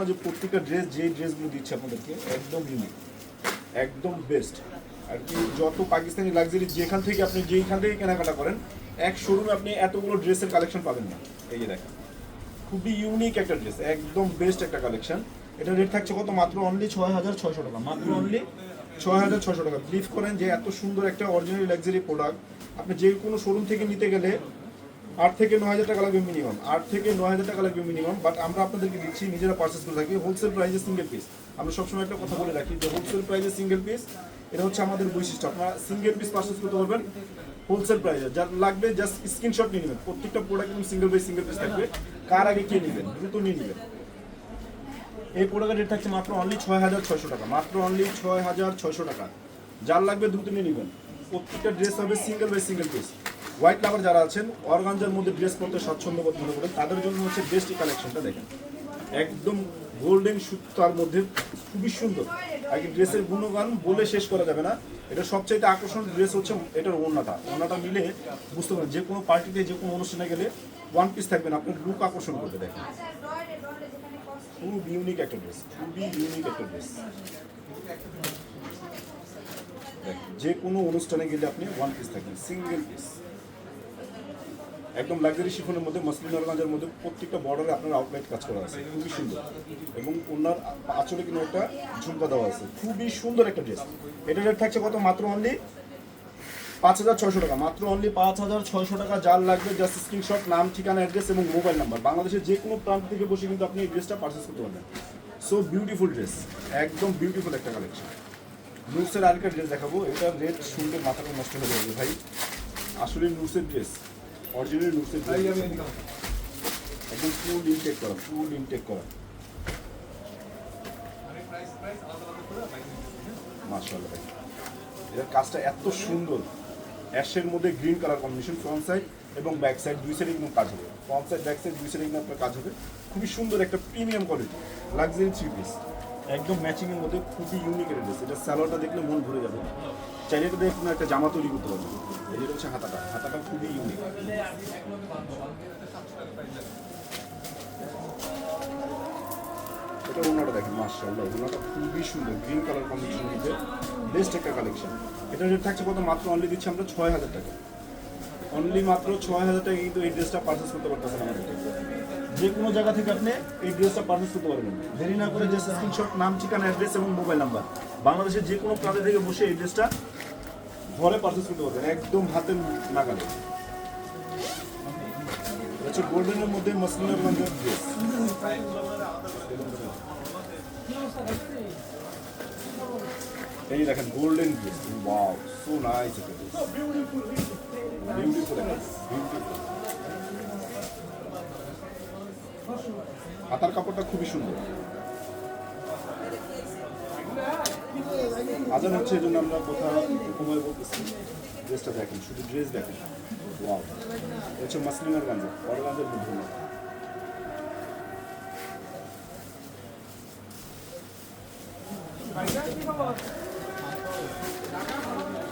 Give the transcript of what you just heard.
না যে প্রত্যেকটা ড্রেস যে ড্রেসগুলো দিচ্ছে আপনাদেরকে, একদম ইউনিক একদম বেস্ট আর কি যত পাকিস্তানি লাক্সারি যেখান থেকে আপনি যেইখান থেকে কেনাকাটা করেন, এক শোরুমে আপনি এতগুলো ড্রেসের কালেকশন পাবেন না। এই যে দেখেন, খুবই ইউনিক একটা ড্রেস একদম বেস্ট একটা কালেকশন এটা রেট থাকছে কত? মাত্র অনলি ছয় হাজার ছয়শো টাকা, মাত্র অনলি ছয় হাজার ছয়শো টাকা। বিলিভ করেন যে এত সুন্দর একটা অরিজিনাল লাক্সারি প্রোডাক্ট আপনি যে কোনো শোরুম থেকে নিতে গেলে আট থেকে নয় হাজার টাকা লাগবে মিনিমাম আট থেকে নয় হাজার টাকা লাগবে মিনিমাম বাট আমরা আপনাদেরকে দিচ্ছি, নিজেরা পার্চেস করে থাকি। হোলসেল প্রাইসে সিঙ্গেল পিস আমরা সবসময় একটা কথা বলে রাখি যে হোলসেল প্রাইসে সিঙ্গেল পিস এটা হচ্ছে আমাদের বৈশিষ্ট্য। আপনারা সিঙ্গেল পিস পার্চেস করতে পারবেন হোলসেল প্রাইসে যার লাগবে জাস্ট স্ক্রিনশট নিয়ে নেবেন। প্রত্যেকটা প্রোডাক্ট এবং সিঙ্গেল বাই সিঙ্গেল পিস থাকবে। কার আগে কে নেবেন? দ্রুত নিয়ে নেবেন। এই প্রোডাক্টের রেট থাকছে মাত্র অনলি ছয় হাজার ছয়শো টাকা। মাত্র অনলি ছয় হাজার ছয়শো টাকা। যার লাগবে দ্রুত নিয়ে নেবেন। প্রত্যেকটা ড্রেস হবে single by single piece white lover যারা আছেন অর্গানজার মধ্যে ড্রেস পরতে স্বচ্ছন্দবোধ মনে করেন, তাদের জন্য হচ্ছে বেস্ট কালেকশনটা দেখেন। একদম গোল্ডেন সুতার মধ্যে খুবই সুন্দর। আর কি ড্রেসের গুণগান বলে শেষ করা যাবে না। এটা সবচাইতে আকর্ষণ ড্রেস হচ্ছে এটার ওড়নাটা। ওড়নাটা মিলে বুঝতে পারেন যে কোনো পার্টিতে যে কোনো অনুষ্ঠানে গেলে ওয়ান পিস থাকবেন আপনার লুক আকর্ষণ করবে, দেখেন। খুব ইউনিক একটা ড্রেস খুবই ইউনিক একটা ড্রেস যে কোনো অনুষ্ঠানে গেলে আপনি ওয়ান পিস থাকবেন সিঙ্গেল পিস একদম লাক্সারি শিফনের মধ্যে মসলিন মধ্যে প্রত্যেকটা বর্ডারে আপনার আউটলাইট কাজ করা আছে। খুবই সুন্দর। এবং ওনার আঁচলে কিন্তু একটা ঝুমকা দেওয়া আছে। খুবই সুন্দর একটা ড্রেস এটা রেট থাকছে কত? মাত্র অনলি পাঁচ হাজার ছয়শো টাকা। মাত্র অনলি পাঁচ হাজার ছয়শো টাকা। যার লাগবে জাস্ট স্ক্রিনশট নাম, ঠিকানা অ্যাড্রেস এবং মোবাইল নাম্বার বাংলাদেশের যে কোনো প্রান্ত থেকে বসে কিন্তু আপনি এই ড্রেসটা পারচেস করতে পারবেন। সো বিউটিফুল ড্রেস একদম বিউটিফুল একটা কালেকশন নুটসের আরেকটা ড্রেস দেখাবো। এটা রেট শুনলে মাথাটা নষ্ট হয়ে যাবে ভাই। আসলে নুটসের ড্রেস অরিজিনাল ড্রেস একদম ফুল ইনটেক করা ফুল ইনটেক করা মাশাআল্লাহ ভাই। এটার কাজটা এত সুন্দর। অ্যাশের মধ্যে green colour combination front side এবং ব্যাক সাইড দুই সাইডে কিন্তু কাজ হবে। ফ্রন্ট সাইড ব্যাক সাইড দুই সাইডে কিন্তু আপনার কাজ হবে। খুবই সুন্দর একটা premium quality luxury three piece একদম ম্যাচিং এর মধ্যে খুবই ইউনিক একটা ড্রেস এটা স্যালোয়ারটা দেখলে মন ভরে যাবে। চাইলে এটা দিয়ে আপনার একটা জামা তৈরি করতে পারবেন এই যেটা হচ্ছে হাতাটা। হাতাটা খুবই ইউনিক এটা ওনাটা দেখেন মার্শাল্লাহ ওনাটা খুবই সুন্দর। গ্রিন কালার কম্বিনেশন মধ্যে বেস্ট একটা কালেকশন এটা রেট থাকছে কত মাত্র অনলি দিচ্ছি আমরা ছয় হাজার টাকা। অনলি মাত্র ছয় হাজার টাকা কিন্তু এই ড্রেসটা পারচেস করতে পারতেছেন আমাদের। যে কোনো জায়গা থেকে আপনি এই ড্রেসটা পারচেস করতে পারবেন। দেরি না করে যে স্ক্রিনশট নাম, ঠিকানা অ্যাড্রেস এবং মোবাইল নাম্বার বাংলাদেশের যে কোনো প্রান্তে থেকে বসে এই ড্রেসটা ঘরে পারচেস করতে পারবেন, একদম হাতের নাগালে। হচ্ছে গোল্ডেনের মধ্যে মসলিনের মধ্যে ড্রেস এই দেখেন golden dress wow so nice এটা বিউটিফুল হাতার কাপড়টা খুবই সুন্দর। আজান হচ্ছে, এজন্য আমরা কোথাও সময় বলতেছি ড্রেসটা দেখেন, শুধু ড্রেস দেখেন। ওয়াও হচ্ছে মাসলিমের গাঞ্জা বড় গাঞ্জার মধ্যে না Thank